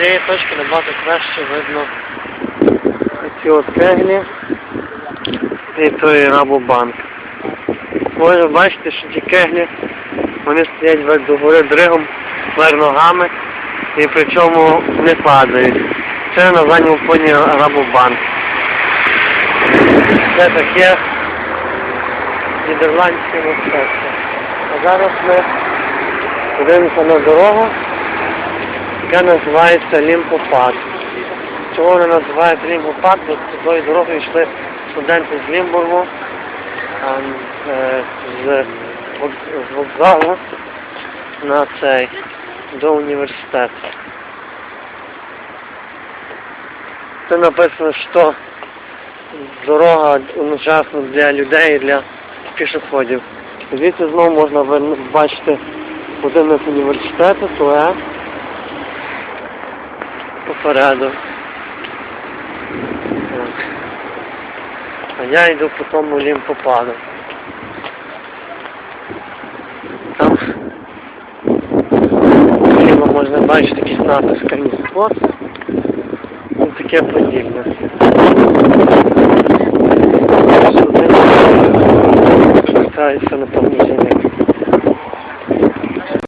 цієї точки набагато краще видно ці от кеглі і той рабобанк. Ви бачите, що ті кеглі, вони стоять вверх до гори дригом, вверх ногами, і причому не падають. Це на задньому фоні рабобанк. Це таке нідерландське мистецтво. А зараз ми подивимося на дорогу, яка називається Лімпопад. Чого вона називається Лімпопад? Бо цією дорогою йшли студенти з Лімбургу, е, з, вок- вокзалу на цей до університету. Це написано, що дорога одночасно для людей і для пішоходів. Звідси знову можна бачити будинок університету, туалет попереду. От. А я йду по тому лімпопаду. Там зліва можна бачити якісь натискані спот і таке подібне. Сюди на повністю